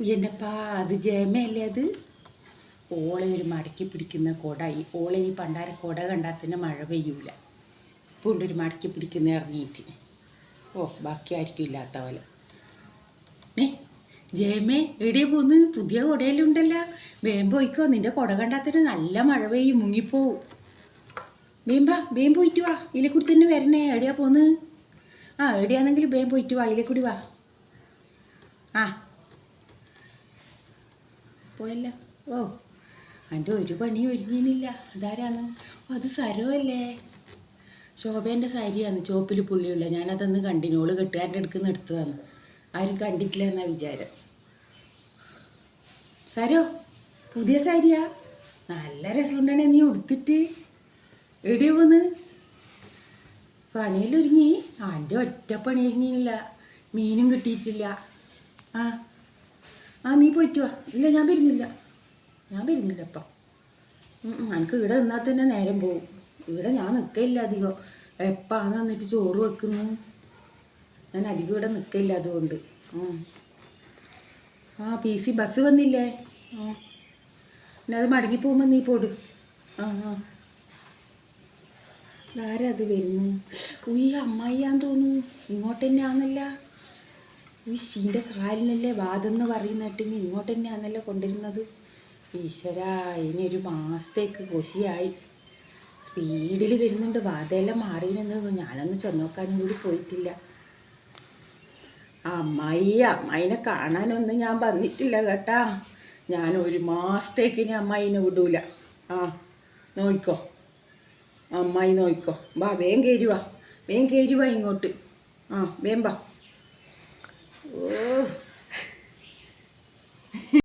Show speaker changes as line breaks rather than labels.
എന്നപ്പാ അത് ജയമല്ലേ അത്? ഓളെ ഒരു മടക്കി പിടിക്കുന്ന കൊട ഈ ഓളെ ഈ പണ്ടാര കൊട കണ്ടാൽ തന്നെ മഴ പെയ്യൂല. ഇപ്പോൾ ഒരു മടക്കി പിടിക്കുന്ന ഇറങ്ങിയിട്ട് ഓ ബാക്കി ആയിരിക്കും ഇല്ലാത്ത പോലെ. ഏ ജയമേ എവിടെ പോന്ന് പുതിയ കുടയെല്ലാം ഉണ്ടല്ലോ. വേം പോയിക്കോ നിന്റെ കുട കണ്ടാൽ തന്നെ നല്ല മഴ പെയ്യും മുങ്ങിപ്പോവും. വേമ്പാ വേം പോയിട്ട് വാ ഇതിലെക്കൂടി തന്നെ വരണേ എവിടെയാ പോന്ന്. ആ എവിടെയാണെങ്കിൽ വേം പോയിട്ട് വാ ഇതിലെക്കൂടി വാ. ആ പോയല്ലോ. ഓ എന്റെ ഒരു പണി ഒരുങ്ങിയില്ല. അതാരാന്ന്? അത് സരവല്ലേ ശോഭേന്റെ സാരിയാണ് ചോപ്പിൽ പുള്ളിയുള്ള. ഞാനതൊന്ന് കണ്ടിനോൾ കെട്ടുകാരന്റെ അടുക്കുന്ന എടുത്തതാണ്. ആരും കണ്ടിട്ടില്ല എന്നാ വിചാരം. സരോ പുതിയ സാരിയാ? നല്ല രസമുണ്ടാണേ നീ ഉടുത്തിട്ട്. എടിയോന്ന് പണിയിലൊരുങ്ങി എന്റെ ഒറ്റ പണി ഒരുങ്ങിയില്ല. മീനും കിട്ടിയിട്ടില്ല. ആ ആ നീ പോയിട്ട് വാ. ഇല്ല ഞാൻ വരുന്നില്ല. ഞാൻ വരുന്നില്ല അപ്പം എനിക്ക് ഇവിടെ നിന്നാൽ തന്നെ നേരം പോവും. ഇവിടെ ഞാൻ നിൽക്കില്ല അധികം. എപ്പാണ് എന്നിട്ട് ചോറ് വെക്കുന്നു? ഞാൻ അധികം ഇവിടെ നിൽക്കില്ല അതുകൊണ്ട്. ആ പി സി ബസ് വന്നില്ലേ? ആ. പിന്നെ അത് മടങ്ങി പോകുമ്പോൾ നീ പോട്. ആ ആ. ആരാ അത് വരുന്നു? ഉയ്യ അമ്മായിയാന്ന് തോന്നുന്നു. ഇങ്ങോട്ട് തന്നെയാന്നല്ല ഉയ്യന്റെ കാലിനല്ലേ വാദെന്ന് പറയുന്നിട്ടെങ്കിൽ ഇങ്ങോട്ട് തന്നെയാണല്ലോ കൊണ്ടിരുന്നത് ഈശ്വര ഇനി ഒരു മാസത്തേക്ക് കൊശിയായി. സ്പീഡിൽ വരുന്നുണ്ട് വാതയെല്ലാം മാറിയെന്ന് ഞാനൊന്ന് ചെന്നോക്കാനും കൂടി പോയിട്ടില്ല. അമ്മായി അമ്മായിനെ കാണാനൊന്നും ഞാൻ വന്നിട്ടില്ല കേട്ടാ. ഞാൻ ഒരു മാസത്തേക്ക് ഇനി അമ്മായിനെ വിടൂല. ആ നോയിക്കോ. അമ്മായി നോയിക്കോ. വാ വേഗം കയറി വാ. വേഗം കയറി വാ ഇങ്ങോട്ട്. ആ വേം വാ.